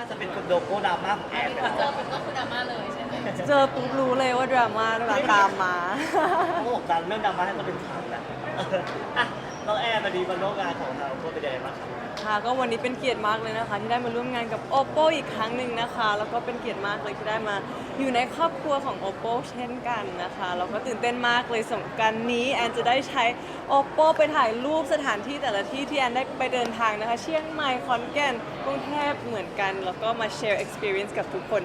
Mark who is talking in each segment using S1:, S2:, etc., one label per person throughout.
S1: น่าจะเป็นคนโดโก้ดราม่าของแอนไปแล้ว
S2: เจอปุ๊บก็คือดราม่าเลยใช่ไหม
S3: เจอปุ๊บรู้เลยว่าดราม่ามาตามมา
S1: เขาบอกดันเรื่องดราม่าให้มันเป็นข่าวนะอะน้องแอนมาดีมาร่วมงานของเราพูดไปนยังไงบ้างครับ
S3: ค่ะ ก็วันนี้เป็นเกียรติมากเลยนะคะ ที่ได้มาร่วมงานกับ Oppo อีกครั้งหนึ่งนะคะ แล้วก็เป็นเกียรติมากเลยที่ได้มาอยู่ในครอบครัวของ Oppo เช่นกันนะคะแล้วก็ตื่นเต้นมากเลยสงกรารนี้แอนจะได้ใช้ Oppo ไปถ่ายรูปสถานที่แต่ละที่ที่แอนได้ไปเดินทางนะคะ เชียงใหม่ขอนแก่นกรุงเทพเหมือนกัน แล้วก็มา share experience กับทุกคน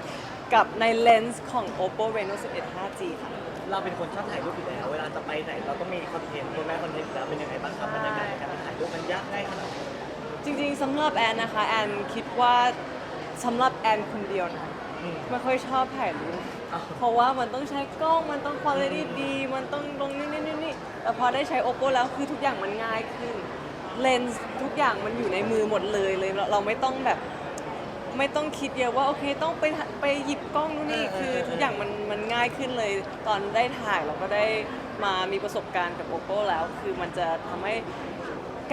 S3: กับในเลนส์ของ Oppo Reno 11 5G ค่ะ
S1: เราเป็นคนชอบถ่ายรูปอยู่แล้วเวลาจะไปไหนเราต้องมีคอนเทนต์ตัวแม่คอนเทนต์แล้วเป็นยังไงบ้างครับบรรยากาศในการถ่ายรูปมันยากง่ายขนาดไหน
S3: จริงๆสำหรับแอนนะคะ แอนคิดว่าสำหรับแอนคนเดียวนะ
S1: อืม
S3: ไม่ค่อยชอบถ่ายรูป
S1: อ้าว
S3: เพราะว่ามันต้องใช้กล้องมันต้องคุณภาพดี มันต้องลงนี่นี่นี่นี่แต่พอได้ใช้ oppo แล้วคือทุกอย่างมันง่ายขึ้นเลนส์ทุกอย่างมันอยู่ในมือหมดเลยเลยเราเราไม่ต้องแบบ ไม่ต้องคิดเยอะว่าโอเคต้องไปไปหยิบกล้องนู่นนี่คือทุกอย่างมันมันง่ายขึ้นเลย ตอนได้ถ่ายเราก็ได้มามีประสบการณ์กับ oppo แล้ว คือมันจะทำให้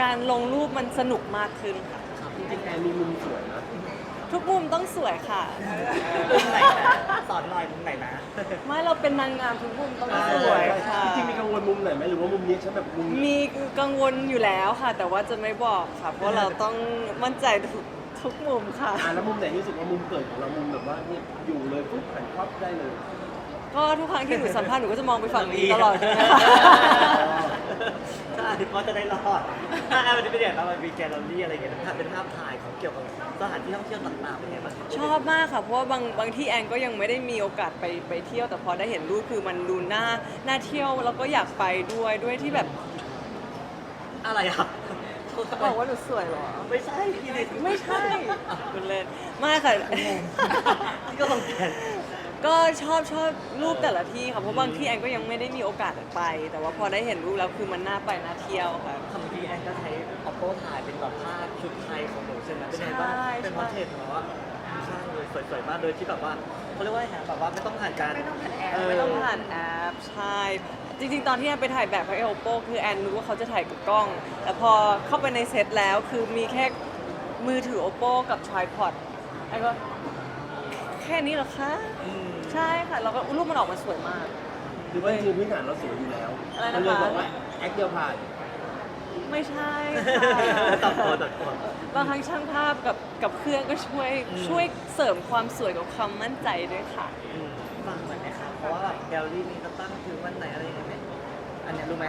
S3: การลงรูปมันสนุกมากขึ้นค่ะ
S4: จริงๆแอนมีมุมสวยนะ
S3: ทุกมุมต้องสวยค่ะ
S1: มุมไหนนะสอนหน่อยมุมไหนนะ
S3: ไม่เราเป็นนางงามทุกมุมต้องสวยค่ะ
S4: จริงๆมีกังวลมุมไหนไหมหรือว่ามุมนี้ฉันแบบมุม
S3: มีกังวลอยู่แล้วค่ะ แต่ว่าจะไม่บอกค่ะ เพราะเราต้องมั่นใจทุกทุกมุมค่ะ
S4: อ่าแล้วมุมไหนที่รู้สึกว่ามุมเกิดของเรามุมแบบว่าเนี่ยอยู่เลยปุ๊บหันครอบได้เลย
S3: ก็ทุกครั้งที่หนูสัมภาษณ์หนูก็จะมองไปฝั่งนี้ตลอดเลยนะ
S1: ใช่เพราะจะได้รอดอะมันจะเป็นอย่างไรมันมีแกลเลอรี่อะไรอย่างเงี้ยถ้าเป็นภาพถ่ายของเกี่ยวกับสถานที่ท่องเที่ยวต่างๆเป็นไงบ้าง
S3: ชอบมากค่ะเพราะว่าบางบางที่แอนก็ยังไม่ได้มีโอกาสไปไปเที่ยว แต่พอได้เห็นรูปคือมันดูน่าน่าเที่ยวแล้วก็อยากไปด้วยด้วยที่แบบ
S1: อะไรอะ
S3: บอกว่าหนูสวยเหรอ
S1: ไม่ใช่พี่ดิ
S3: ไม่ใช่คุณเล่นไม่ค่ะ
S1: พี่ก็ต้องแกน
S3: ก็ชอบชอบรูปแต่ละที่ค่ะเพราะบางที่แอนก็ยังไม่ได้มีโอกาสไป แต่ว่าพอได้เห็นรูปแล้วคือมันน่าไปน่าเที่ยวค่ะ
S1: คำพีแอนก็ใช้ oppo ถ่ายเป็นแบบภาพชุดไทยของหนูใช่ไหมเป็นไงบ้าง
S3: ใช่
S1: เป็นพอร์เทรตของเราว่าใช่เลยสวยๆมากโดยที่แบบว่าเขาเรียกว่าไงแบบว่าไม่ต้องผ่านการ
S2: ไม่ต้องผ่านแอป
S1: เไม่
S3: ต้องผ่านแอปใช่จริง ๆ ตอนที่แอนไปถ่ายแบบให้ Oppo คือแอนรู้ว่าเขาจะถ่ายกับกล้อง แต่พอเข้าไปในเซตแล้วคือมีแค่มือถือ Oppo กับ tripod แอนก็แค่นี้เหรอคะ
S1: อืม
S3: ใช่ค่ะแล้วก็รูปมันออกมาสวยมาก
S4: หรือว่าจริงๆพื้นฐานเราสวยอยู่แล้ว
S3: อะไรนะคะ
S4: มันเลยบอกว่าแอคเดียวผ่าน
S3: ไม่ใช่
S1: ตัดตัว
S3: ค่ะ
S1: ตัดตัว
S3: บางครั้งช่างภาพกับกับเครื่องก็ช่วย
S1: อืม
S3: ช่วยเสริมความสวยกับความมั่นใจด้วยค่ะ
S1: อืมฟังเหมือนนะครับเพราะว่าแบบแกลเลอรี่นี้เขาตั้งคือวันไหนอะไรยังไงไหมอันเนี้ยรู้ไหม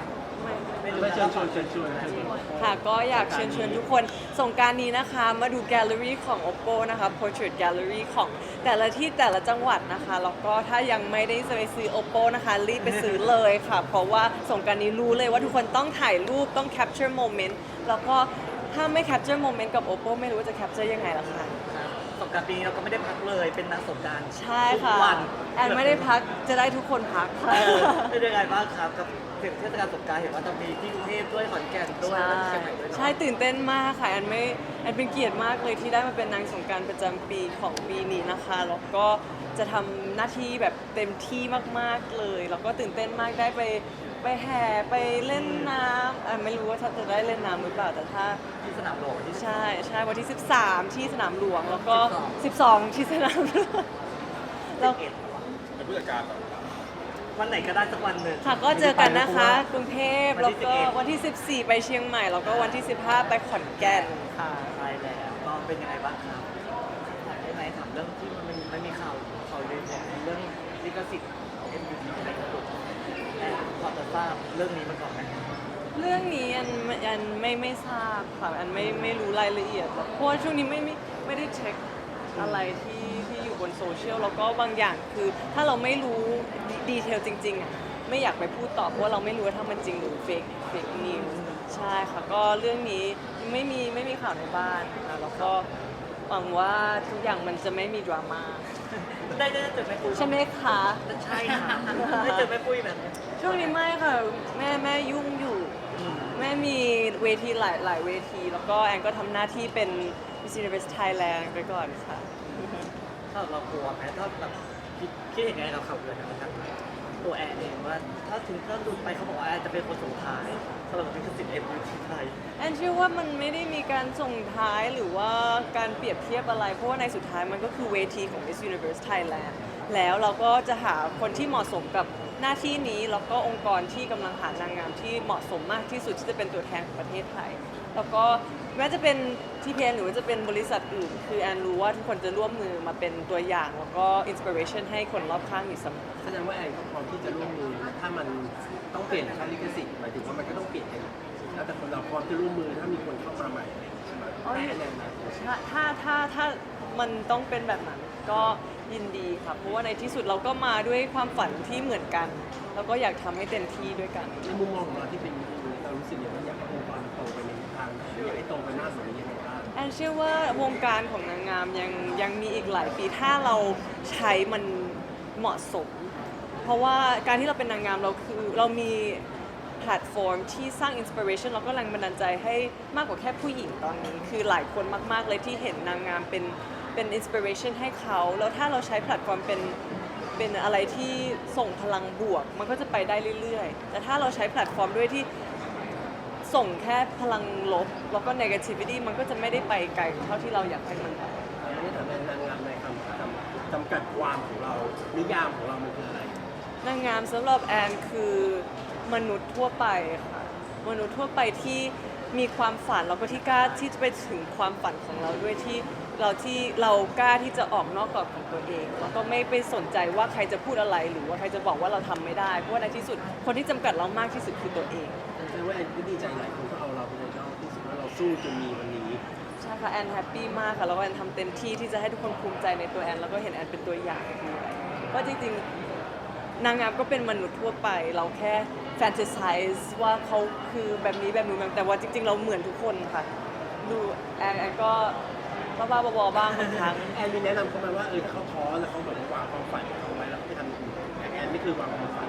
S1: ไม่รู้
S4: ไม่
S1: นะ
S4: เชิญชวนเชิญชวนเชิญชวน
S3: ค่ะก็อยากเชิญชวนทุกคนสงกรารนี้นะคะ มาดูแกลเลอรี่ของ Oppo นะคะ Portrait Gallery ของแต่ละที่แต่ละจังหวัดนะคะ แล้วก็ถ้ายังไม่ได้ไปซื้อ Oppo นะคะรีบไปซื้อเลยค่ะ เพราะว่าสงกรารนี้รู้เลยว่าทุกคนต้องถ่ายรูปต้อง capture moment แล้วก็ถ้าไม่ capture moment กับ Oppo ไม่รู้ว่าจะ capture ยังไงล่ะค่ะ
S1: ครับสงกรารปีนี้เราก็ไม่ได้พักเลย เป็นนางสงกราร
S3: ใช่
S1: ทุก
S3: ค่ะ
S1: วัน
S3: แอนไม่ได้พักจะได้ทุกคนพักค่ะ
S1: เออเป็นยังไงบ้างครับกับ เทศกาลสงกรารเห็นว่าจะมีที่กรุงเทพด้วยขอนแก่นด้วย
S3: ใช่
S1: แล้วก็เชียงใหม่ด้วยเนอะ
S3: ใช่ตื่นเต้นมากค่ะแอนไม่แอนเป็นเกียรติมากเลยที่ได้มาเป็นนางสงกรารประจำปีของปีนี้นะคะแล้วก็จะทำหน้าที่แบบเต็มที่มากๆเลยแล้วก็ตื่นเต้นมากได้ไปไปแห่ไปเล่นน้ำอะไม่รู้ว่าถ้าจะได้เล่นน้ำหรือเปล่าแต่ถ้า
S1: ที่สนามหลวงที่
S3: ใช่ใช่วันที่ 13 ที่สนามหลวงแล้วก็ 12 ที่สนามหลวง
S1: เรา
S3: แล้ว
S4: เป็นผู้จัดการเหรอ
S1: วันไหนก็ได้สักวันหนึ่ง
S3: ค่ะก็เจอกันนะคะ กรุงเทพ
S1: วั
S3: แล้ว
S1: นที่
S3: ก็
S1: 11
S3: วันที่ 14 ไปเชียงใหม่ แล้วก็วันที่ 15 ไปขอนแก่นค่ะ
S1: ใช่แล้วก็เป็นยังไงบ้างครับถามได้ไหมถามเรื่องที่มันมันมีข่าวข่าวเรื่องเรื่องลิขสิทธิ์ของ MUT ไทยครับแอนพอจะทราบเรื่องนี้มาก่อนไหม
S3: เรื่องนี้อันอันไม่ไม่ทราบค่ะอันไม่ไม่รู้รายละเอียดหรอกเพราะว่าช่วงนี้ไม่ไม่ไม่ได้เช็คอะไรที่ที่อยู่บน โซเชียลแล้วก็บางอย่างคือถ้าเราไม่รู้ดีเทลจริงๆอะไม่อยากไปพูดต่อเพราะว่าเราไม่รู้ว่าถ้ามันจริงหรือเฟกเฟกนิวใช่ค่ะก็เรื่องนี้ไม่มีไม่มีข่าวในบ้านค่ะแล้วก็หวังว่าทุกอย่างมันจะไม่มีดราม่า
S1: ได้ได้เจอแม่ปุ้ย
S3: ใช่ไหมคะ
S1: ใช่ค่ะได้เจอแม่ปุ้ยแบบนี้
S3: ช่วงนี้ไม่ค่ะแม่แม่ยุ่งอยู่
S1: อืม
S3: แม่มีเวทีหลายหลายเวที แล้วก็แอนก็ทำหน้าที่เป็น Miss Universe Thailand ไปก่อนค่ะ
S1: ถ้าเรากลัวไหมถ้าแบบคิดคิดยังไงกับข่าเรือนี้ครับตัวแอนเองว่าถ้าถึงถ้าหลุดไปเขาบอกว่าแอนจะเป็นคนสุดท้ายสำหรับลิขสิทธิ์เอ็มยูทีไทย
S3: แอนเชื่อว่ามันไม่ได้มีการส่งท้ายหรือว่าการเปรียบเทียบอะไร เพราะว่าในสุดท้ายมันก็คือเวทีของ Miss Universe Thailand แล้วเราก็จะหาคนที่เหมาะสมกับหน้าที่นี้แล้วก็องค์กรที่กำลังหานางงามที่เหมาะสมมากที่สุดที่จะเป็นตัวแทนของประเทศไทย แล้วก็ แม้จะเป็น TPN หรือว่าจะเป็นบริษัทอื่น คือแอนรู้ว่าทุกคนจะร่วมมือมาเป็นตัวอย่างแล้วก็อินสปิเรชันให้คนรอบข้างอยู่เสมอ
S4: แสดงว่าแอนก็พร้อมที่จะร่วมมือถ้ามันต้องเปลี่ยนค่าลิขสิทธิ์หมายถึงว่ามันก็ต้องเปลี่ยนเองแล้วแต่คนเราพร้อมจะร่วมมือถ้ามีคนเข้ามาใหม่ใช่ไหม
S3: อ๋อ
S4: แอนแอนนะ
S3: ถ้าถ้าถ้าถ้ามันต้องเป็นแบบนั้นก็ยินดีค่ะเพราะว่าในที่สุดเราก็มาด้วยความฝันที่เหมือนกัน แล้วก็อยากทำให้เต็มที่ด้วยกัน
S4: ในมุมมองของเราที่เป็น โตไปมากกว่านี้ยังไงบ้าง
S3: แอนเชื่อว่าวงการของนางงามยังยังมีอีกหลายปีถ้าเราใช้มันเหมาะสม เพราะว่าการที่เราเป็นนางงามเราคือเรามีแพลตฟอร์มที่สร้างอินสปิเรชันแล้วก็แรงบันดาลใจให้มากกว่าแค่ผู้หญิงตอนนี้ คือหลายคนมาก ๆ เลยที่เห็นนางงามเป็นเป็นอินสปิเรชันให้เขา แล้วถ้าเราใช้แพลตฟอร์มเป็นเป็นอะไรที่ส่งพลังบวก มันก็จะไปได้เรื่อย ๆ แต่ถ้าเราใช้แพลตฟอร์มด้วยที่ ส่งแค่พลังลบ แล้วก็ negativity มันก็จะไม่ได้ไปไกลเท่าที่เราอยากให้มันไป
S4: ไม่ได้ถามในนางงามในคำจำจำกัดความของเรานิยามของเรามันคืออะไร
S3: นางงามสำหรับแอนคือมนุษย์ทั่วไปค่ะมนุษย์ทั่วไปที่มีความฝันแล้วก็ที่กล้าที่จะไปถึงความฝันของเราด้วยที่เราที่เรากล้าที่จะออกนอกกรอบของตัวเอง แล้วก็ไม่ไปสนใจว่าใครจะพูดอะไรหรือว่าใครจะบอกว่าเราทำไม่ได้ เพราะว่าในที่สุดคนที่จำกัดเรามากที่สุดคือตัวเอง
S4: แสดงว่าแอนก็ดีใจหลายคนก็เอาเราเป็นไอดอลที่สุดว่าเราสู้จนมีวันนี้
S3: ใช่ค่ะแอนแฮปปี้มากค่ะแล้วก็แอนทำเต็มที่ที่จะให้ทุกคนภูมิใจในตัวแอน แล้วก็เห็นแอนเป็นตัวอย่างด้วยว่าจริงๆนางงามก็เป็นมนุษย์ทั่วไป เราแค่แฟนตาไซส์ว่าเขาคือแบบนี้แบบนู้นแบบแต่ว่าจริง ๆ เราเหมือนทุกคนค่ะดูแอนแอนก็บ้าๆบอๆบ้างบางครั้ง
S4: แอนมีแนะนำเขาไหมว่าเออถ้าเขาท้อแล้วเขาแบบวางความฝันของเขาไว้แล้วไม่ทำอย่างอื่นแอนไม่คือวางความฝัน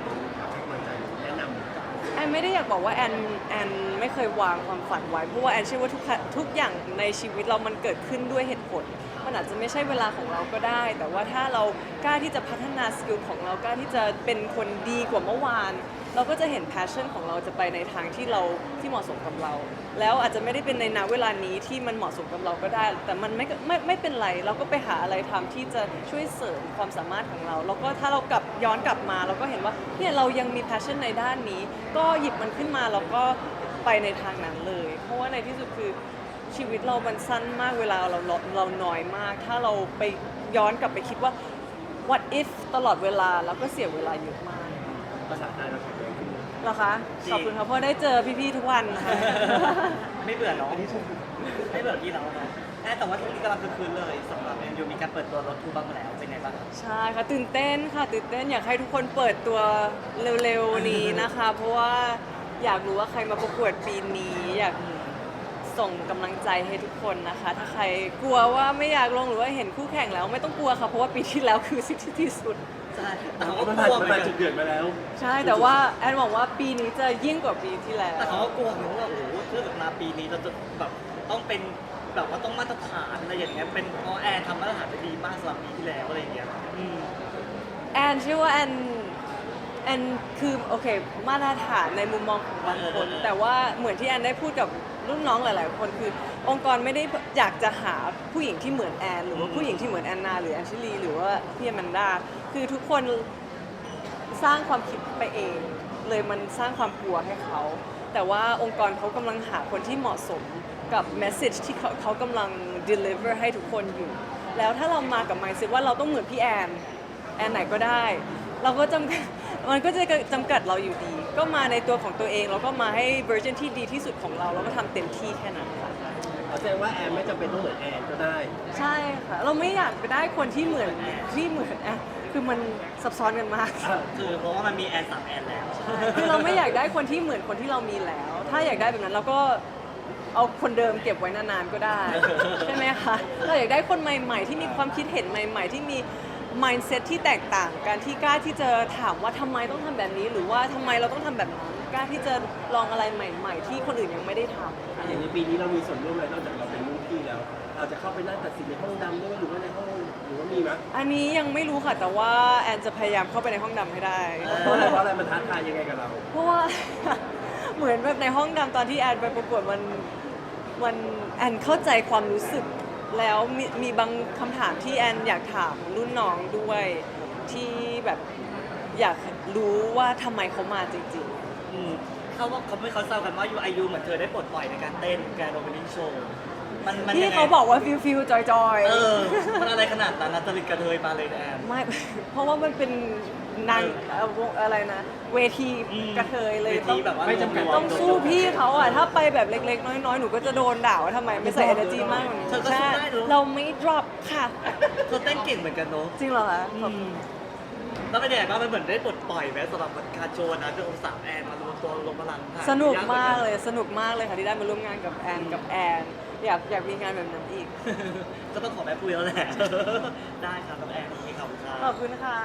S3: ไม่ได้อยากบอกว่าแอนแอนไม่เคยวางความฝันไว้เพราะว่าแอนเชื่อว่าทุกทุกอย่างในชีวิตเรามันเกิดขึ้นด้วยเหตุผล มันอาจจะไม่ใช่เวลาของเราก็ได้ แต่ว่าถ้าเรากล้าที่จะพัฒนาสกิลของเรากล้าที่จะเป็นคนดีกว่าเมื่อวาน เราก็จะเห็น passion ของเราจะไปในทางที่เราที่เหมาะสมกับเรา แล้วอาจจะไม่ได้เป็นในณเวลานี้ที่มันเหมาะสมกับเราก็ได้ แต่มันไม่ไม่ไม่เป็นไร เราก็ไปหาอะไรทำที่จะช่วยเสริมความสามารถของเรา แล้วก็ถ้าเรากลับย้อนกลับมา เราก็เห็นว่าเนี่ยเรายังมี passion ในด้านนี้ ก็หยิบมันขึ้นมาแล้วก็ไปในทางนั้นเลย เพราะว่าในที่สุดคือ ชีวิตเรามันสั้นมากเวลาเราเราเราน้อยมาก ถ้าเราไปย้อนกลับไปคิดว่า what if ตลอดเวลาแล้วก็เสียเวลาเยอะมาก
S4: ภาษาไทยเราแข็งแรงขึ้น
S3: เหรอคะขอบคุณครับเพราะได้เจอพี่ๆทุกวันค่ะ
S1: ไม่เบื่อเนาะไม่เบื่อพี่น้องเนาะแอนแต่ว่าช่วงนี้กำลังคือคืนเลยสำหรับเอ็มยูมีการเปิดตัวรถทูบังแล้ว เป็นไงบ้างครับ
S3: ใช่ค่ะตื่นเต้นค่ะตื่นเต้นอยากให้ทุกคนเปิดตัวเร็วๆนี้นะคะ เพราะว่าอยากรู้ว่าใครมาประกวดปีนี้ อยาก ส่งกำลังใจให้ทุกคนนะคะ ถ้าใครกลัวว่าไม่อยากลงหรือว่าเห็นคู่แข่งแล้วไม่ต้องกลัวค่ะ เพราะว่าปีที่แล้วคือสิ่งที่ที่สุด
S1: ใช่แต่
S4: แต่
S1: เขา
S4: ว่า
S1: ก็
S4: มัน
S1: ก
S4: ผ่าน
S1: ลัว
S4: มัน
S1: เหมือน
S4: ผ่าน
S1: กัน
S4: จุดเดือดมาแล้ว
S3: ใช่ แต่ว่าแอนหวังว่าปีนี้จะยิ่งกว่าปีที่แล้ว
S1: แต่เขาก็กลัวเหมือนว่าโอ้โหถ้าเกิดมาปีนี้เราจะแบบต้องเป็นแบบว่าต้องมาตรฐานอะไรอย่างเงี้ยเป็นเพราะแอนทำมาตรฐานไปดีมากสำหรับปีที่แล้วอะไรอย่างเงี้ยอืม
S3: แอนเชื่อว่าแอนแอนคือโอเค มาตรฐานในมุมมองของบางคนแต่ว่าเหมือนที่แอนได้พูดกับ รุ่นน้องหลาย ๆ คนคือองค์กรไม่ได้อยากจะหาผู้หญิงที่เหมือนแอน หรือว่าผู้หญิงที่เหมือนแอนนาหรือแอนชิลีหรือว่าพี่แอมแมนดาคือทุกคนสร้างความคิดไปเอง เลยมันสร้างความกลัวให้เขา แต่ว่าองค์กรเขากำลังหาคนที่เหมาะสมกับแมสเซจที่เขาเขากำลัง deliver ให้ทุกคนอยู่ แล้วถ้าเรามากับ mindset ว่าเราต้องเหมือนพี่แอน แอนไหนก็ได้ เราก็จำกัดมันก็จะจำกัดเราอยู่ดี ก็มาในตัวของตัวเองแล้วก็มาให้เวอร์ชันที่ดีที่สุดของเราแล้วก็ทำเต็มที่แค่นั้นค่ะ
S4: แสดงว่าแอนไม่จำเป็นต้องเหมือนแอนก็ได้
S3: ใช่ค่ะ เราไม่อยากไปได้คนที่เหมือนที่เหมือนอะคือมันซับซ้อนกันมาก
S1: คือเพราะว่ามันมีแอนสามแอนแล้ว
S3: คือเราไม่อยากได้คนที่เหมือนคนที่เรามีแล้ว ถ้าอยากได้แบบนั้นเราก็เอาคนเดิมเก็บไว้นานๆก็ได้ ใช่ไหมคะ เราอยากได้คนใหม่ ๆ ที่มีความคิดเห็นใหม่ ๆ ที่มี mindset ที่แตกต่างกันที่กล้าที่จะถามว่าทำไมต้องทำแบบนี้ หรือว่าทำไมเราต้องทำแบบนั้นกล้าที่จะลองอะไรใหม่ ๆ ที่คนอื่นยังไม่ได้ทำ
S4: อย่างในปีนี้เรามีส่วนร่วมอะไรนอกจากเราเป็นรุ่นพี่แล้ว เราจะเข้าไปนั่งตัดสินในห้องดำด้วยหรือว่าในห้องหรือว่ามีมีไหม
S3: อันนี้ยังไม่รู้ค่ะแต่ว่าแอนจะพยายามเข้าไปในห้องดำให้ได้
S4: เพราะอะไรเพราะอะไรมันท้าทายยังไงกับเรา
S3: เพราะว่า เหมือนแบบในห้องดำตอนที่แอนไปประกวดมันมันแอนเข้าใจความรู้สึก แล้วมีมีบางคำถามที่แอนอยากถามรุ่นน้องด้วยที่แบบอยากรู้ว่าทำไมเขามาจริง ๆ
S1: อืมเขาบอกเขาไม่เขาแซวกันว่ายูไอยูเหมือนเธอได้ปลดปล่อยในการเต้นแกนโอเปนิ่งโชว์มันมัน
S3: ที่
S1: ยังไง
S3: เขาบอกว่าฟิลฟิลจอยจอย
S1: เออมันอะไรขนาดนั้นนะจริตกระเทยมาเลยนะแอน
S3: ไม่ เพราะว่ามันเป็น นางเอ่อวงอะไรนะ เวที
S1: อืม
S3: กระเทยเลย
S1: เวทีแบบว่า
S4: ไม่จำกัด
S3: ต้องสู้พี่เขาอะถ้าไปแบบเล็ก ๆ น้อยๆหนูก็จะโดนด่าว่าทำไมไม่ใส่ energy มากกว่านี้
S1: เธอก็สู้
S3: ใช่
S1: ได้เนอะ
S3: เราไม่ drop ค่ะ
S1: เธอเต้นเก่งเหมือนกันเนาะ
S3: จริงเหรอคะ
S1: อืมแล้วเป็นยังไงบ้างมันเหมือนได้ปลดปล่อยไหมสำหรับการโชว์นะคือองศาแอนมารวมตัวรวมพลังผ่
S3: สนุกมากเลยสนุกมากเลยค่ะที่ได้มาร่วมงานกับแอนกับแอนอยากอยากมีงานแบบนั้นอีก
S1: ก็ต้องขอแม่ปุ้ยแล้วแหละ ได้ครับน้องแอนนี่ขอบคุณครับ
S3: ขอบคุณค่ะ